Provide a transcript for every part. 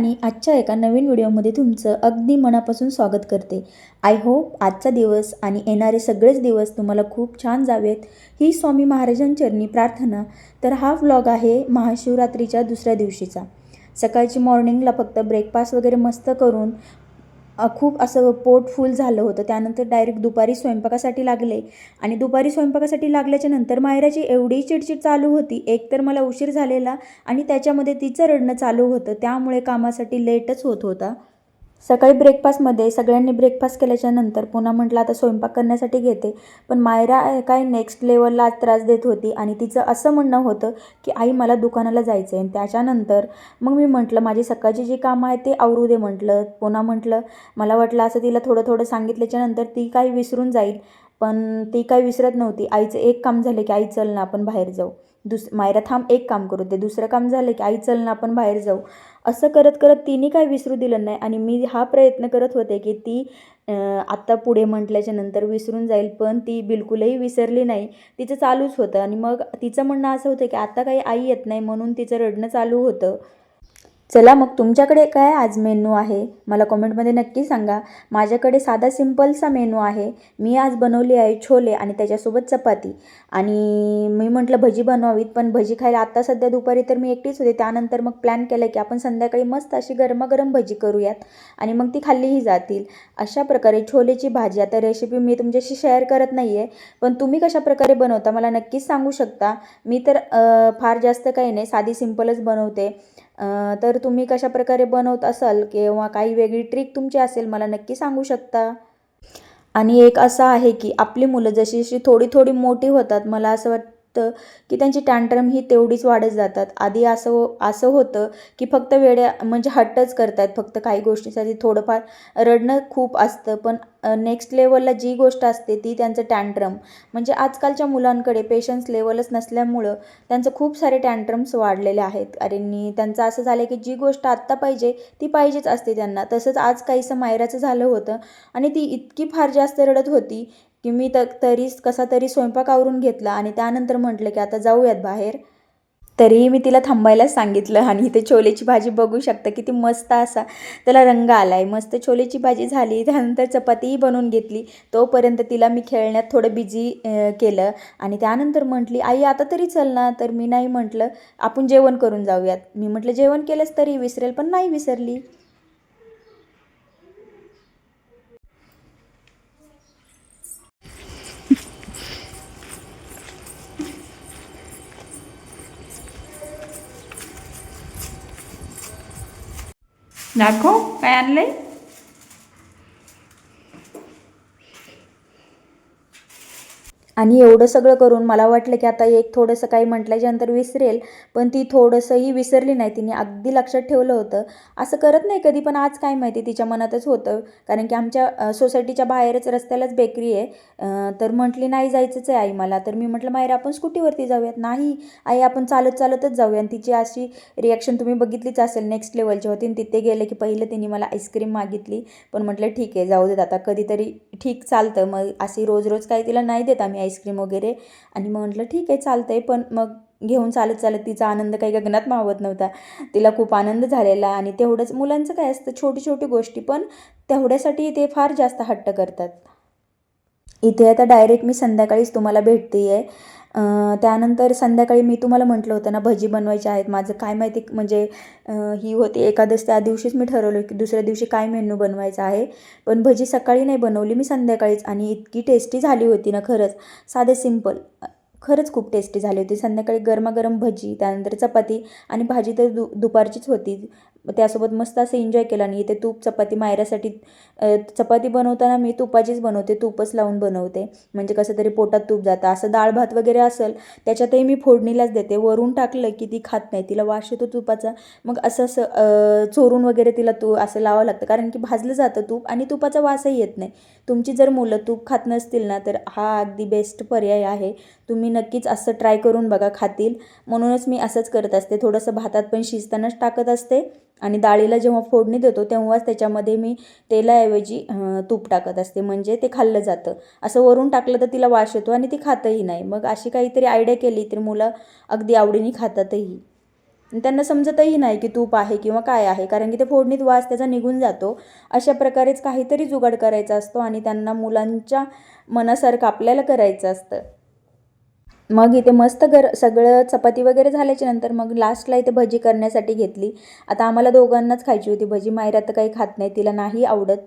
आणि आजच्या एका नवीन व्हिडिओमध्ये तुमचं अगदी मनापासून स्वागत करते. आय होप आजचा दिवस आणि येणारे सगळेच दिवस तुम्हाला खूप छान जावेत. ही स्वामी महाराजांचरणी प्रार्थना तर हा व्लॉग आहे महाशिवरात्रीच्या दुसऱ्या दिवशीचा. सकाळची मॉर्निंगला फक्त ब्रेकफास्ट वगैरे मस्त करून खूप असं पोट फुल झालं होतं. त्यानंतर डायरेक्ट दुपारी स्वयंपाकासाठी लागले. आणि दुपारी स्वयंपाकासाठी लागल्याच्या नंतर मायराची एवढी चिडचिड चालू होती. एक तर मला उशीर झालेला आणि त्याच्यामध्ये तिचं रडणं चालू होतं. त्यामुळे कामासाठी लेटच होत होता. सकाळी ब्रेकफास्टमध्ये सगळ्यांनी ब्रेकफास्ट केल्याच्यानंतर पुन्हा म्हटलं आता स्वयंपाक करण्यासाठी घेते. पण मायरा काय नेक्स्ट लेवलला त्रास देत होती आणि तिचं असं म्हणणं होतं की आई मला दुकानाला जायचं आहे आणि त्याच्यानंतर मग मी म्हटलं माझी सकाळची जी कामं आहेत ते आवरू दे. म्हटलं पुन्हा म्हटलं मला वाटलं असं तिला थोडं थोडं सांगितल्याच्या नंतर ती काही विसरून जाईल. पण ती काही विसरत नव्हती. आईचं एक काम झालं की आई चल ना आपण बाहेर जाऊ. दुस मायरा थांब एक काम करू दे. दुसरं काम झालं की आई चल ना आपण बाहेर जाऊ. असं करत करत तिने काही विसरू दिलं नाही आणि मी हा प्रयत्न करत होते की ती आत्ता पुढे म्हटल्याच्या नंतर विसरून जाईल पण ती बिलकुलही विसरली नाही. तिचं चालूच होतं आणि मग तिचं म्हणणं असं होतं की आत्ता काही आई येत नाही म्हणून तिचं रडणं चालू होतं. चला मग तुमच्याकडे काय आज मेनू आहे? मला कॉमेंटमध्ये नक्की सांगा. माझ्याकडे साधा सिम्पलसा मेनू आहे. मी आज बनवली आहे छोले आणि त्याच्यासोबत चपाती. आणि मी म्हटलं भजी बनवावीत पण भजी खायला आत्ता सध्या दुपारी तर मी एकटीच होते. त्यानंतर मग प्लॅन केलं की आपण संध्याकाळी मस्त अशी गरमागरम भजी करूयात आणि मग ती खाल्लीही जातील. अशा प्रकारे छोलेची भाजी आता रेसिपी मी तुमच्याशी शेअर करत नाही आहे पण तुम्ही कशा प्रकारे बनवता मला नक्कीच सांगू शकता. मी तर फार जास्त काही नाही. साधी सिम्पलच बनवते. तर तुम्ही कशा प्रकारे बनवत असाल किंवा काही वेगळी ट्रिक तुमची असेल मला नक्की सांगू शकता? आणि एक असं आहे की आपली मुलं जशी जशी थोडी थोडी मोठी होतात मला असं वाट की त्यांची टँट्रम ही तेवढीच वाढत जातात. आधी असं हो, असं होतं की फक्त वेड्या म्हणजे हट्टच करतात. फक्त काही गोष्टीसाठी थोडंफार रडणं खूप असतं. पण नेक्स्ट लेवलला जी गोष्ट असते ती त्यांचं टँट्रम म्हणजे आजकालच्या मुलांकडे पेशन्स लेवलच नसल्यामुळं त्यांचं खूप सारे टँट्रम्स वाढलेले आहेत. आणि त्यांचं असं झालं की जी गोष्ट आत्ता पाहिजे ती पाहिजेच असते त्यांना. तसंच आज काहीसं मायराचं झालं होतं आणि ती इतकी फार जास्त रडत होती की मी तर तरीच कसा तरी स्वयंपाक आवरून घेतला आणि त्यानंतर म्हटलं की आता जाऊयात बाहेर. तरीही मी तिला थांबायलाच सांगितलं आणि इथे छोलेची भाजी बघू शकता किती मस्त असा त्याला रंग आला आहे मस्त छोलेची भाजी झाली त्यानंतर चपातीही बनवून घेतली. तोपर्यंत तिला मी खेळण्यात थोडं बिझी केलं आणि त्यानंतर म्हटली आई आता तरी चल ना. तर मी नाही म्हटलं आपण जेवण करून जाऊयात. मी म्हटलं जेवण केलंच तरी? विसरेल पण नाही विसरली. दाखव काय आणलंय आणि एवढं सगळं करून मला वाटलं की आता एक थोडंसं काही म्हटल्याच्यानंतर विसरेल पण ती थोडंसंही विसरली नाही. तिने अगदी लक्षात ठेवलं होतं. असं करत नाही कधी पण आज काय माहिती तिच्या मनातच होतं. कारण की आमच्या सोसायटीच्या बाहेरच रस्त्यालाच बेकरी आहे. तर म्हटली नाही जायचंच आहे आई मला. तर मी म्हटलं माहेर आपण स्कूटीवरती जाऊयात. नाही आई आपण चालत चालतच जाऊया. आणि तिची अशी रिॲक्शन तुम्ही बघितलीच असेल नेक्स्ट लेवलची होती आणि तिथे गेले की पहिलं तिने मला आईस्क्रीम मागितली. पण म्हटलं ठीक आहे जाऊ देत आता. कधीतरी ठीक चालतं. मग अशी रोज रोज काही तिला नाही देत आम्ही आईस्क्रीम वगैरे. आणि मग म्हटलं ठीक आहे चालतंय. पण मग घेऊन चालत चालत तिचा आनंद काही गगनात मावत नव्हता. तिला खूप आनंद झालेला आणि तेवढंच मुलांचं काय असतं छोटी छोटी गोष्टी पण तेवढ्यासाठी ते फार जास्त हट्ट करतात. इथे आता डायरेक्ट मी संध्याकाळीच तुम्हाला भेटते आहे त्यानंतर संध्याकाळी मी तुम्हाला म्हटलं होतं ना भजी बनवायची आहेत माझं काय माहिती म्हणजे ही होती एकादश त्या दिवशीच मी ठरवलं की दुसऱ्या दिवशी काय मेनू बनवायचा आहे. पण भजी सकाळी नाही बनवली मी संध्याकाळीच आणि इतकी टेस्टी झाली होती ना खरंच. साधे सिंपल खरंच खूप टेस्टी झाली होती. संध्याकाळी गरमागरम भजी त्यानंतर चपाती आणि भाजी तर दु दुपारचीच होती. मग त्यासोबत मस्त असं एन्जॉय केलं आणि इथे तूप चपाती मायऱ्यासाठी चपाती बनवताना मी तुपाचीच बनवते तूपच लावून बनवते. म्हणजे कसं तरी पोटात तूप जातं. असं डाळ भात वगैरे असेल त्याच्यातही मी फोडणीलाच देते. वरून टाकलं की ती खात नाही तिला वास येतो तुपाचा. मग असं असं चोरून वगैरे तिला तू असं लावावं लागतं. कारण की भाजलं जातं तूप आणि तुपाचा वासही येत नाही. तुमची जर मुलं तूप खात नसतील ना तर हा अगदी बेस्ट पर्याय आहे. तुम्ही नक्कीच असं ट्राय करून बघा खातील. म्हणूनच मी असंच करत असते. थोडंसं भातात पण शिजतानाच टाकत असते. आणि डाळीला जेव्हा फोडणी देतो तेव्हाच त्याच्यामध्ये मी तेलाऐवजी तूप टाकत असते. म्हणजे ते खाल्लं जातं. असं वरून टाकलं तर तिला वास येतो आणि ती खातही नाही. मग अशी काहीतरी आयडिया केली तर मुलं अगदी आवडीने खातातही. आणि त्यांना समजतही नाही की तूप आहे किंवा काय आहे कारण की ते फोडणीत वास त्याचा निघून जातो. अशा प्रकारेच काहीतरी जुगाड करायचा असतो आणि त्यांना मुलांच्या मनासारखं आपल्याला करायचं असतं. मग इथे मस्त गर सगळं चपाती वगैरे झाल्याच्यानंतर मग लास्टला इथे भजी करण्यासाठी घेतली. आता आम्हाला दोघांनाच खायची होती भजी. मायरा तर काही खात नाही तिला नाही आवडत.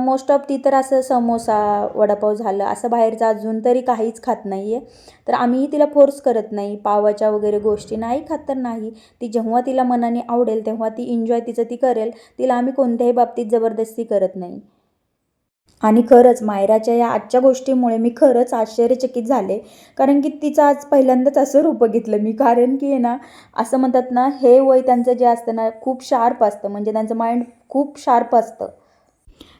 मोस्ट ऑफ ती तर असं समोसा वडापाव झालं. असं बाहेरचं अजून तरी काहीच खात नाही आहे तर आम्हीही तिला फोर्स करत नाही. पावाच्या वगैरे गोष्टी नाही खात तर नाही. ती जेव्हा तिला मनाने आवडेल तेव्हा ती एन्जॉय तिचं ती करेल. तिला आम्ही कोणत्याही बाबतीत जबरदस्ती करत नाही. आणि खरंच मायराच्या या आजच्या गोष्टीमुळे मी खरंच आश्चर्यचकित झाले. कारण की तिचं आज पहिल्यांदाच असं रूप बघितलं मी. कारण की आहे ना असं म्हणतात ना हे वय त्यांचं जे असतं ना खूप शार्प असतं. म्हणजे त्यांचं माइंड खूप शार्प असतं.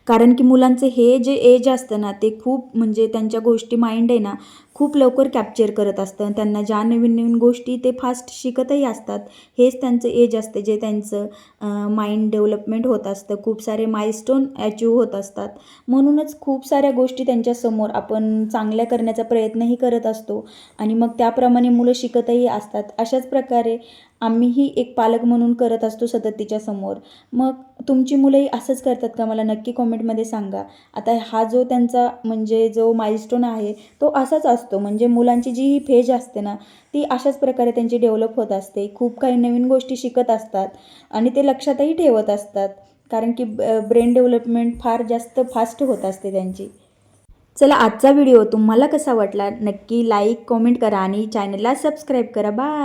कारण की मुलांचं हे जे एज असतं ना ते खूप म्हणजे त्यांच्या गोष्टी माइंड आहे ना खूप लवकर कॅप्चर करत असतं. त्यांना ज्या नवीन नवीन गोष्टी ते फास्ट शिकतही असतात हेच त्यांचं एज असते. जे त्यांचं माइंड डेव्हलपमेंट होत असतं. खूप सारे मायस्टोन अचीव होत असतात. म्हणूनच खूप साऱ्या गोष्टी त्यांच्यासमोर आपण चांगल्या करण्याचा प्रयत्नही करत असतो. आणि मग त्याप्रमाणे मुलं शिकतही असतात. अशाच प्रकारे आम्हीही एक पालक म्हणून करत असतो सतत तिच्यासमोर मग तुमची मुलंही असंच करतात का? मला नक्की कॉमेंटमध्ये सांगा. आता हा जो त्यांचा म्हणजे जो माइलस्टोन आहे तो असाच असतो. म्हणजे मुलांची जी ही फेज असते ना ती अशाच प्रकारे त्यांची डेव्हलप होत असते. खूप काही नवीन गोष्टी शिकत असतात आणि ते लक्षातही ठेवत असतात. कारण की ब्रेन डेव्हलपमेंट फार जास्त फास्ट होत असते त्यांची. चला आजचा व्हिडिओ तुम्हाला कसा वाटला? नक्की लाईक कॉमेंट करा आणि चॅनलला सबस्क्राईब करा. बाय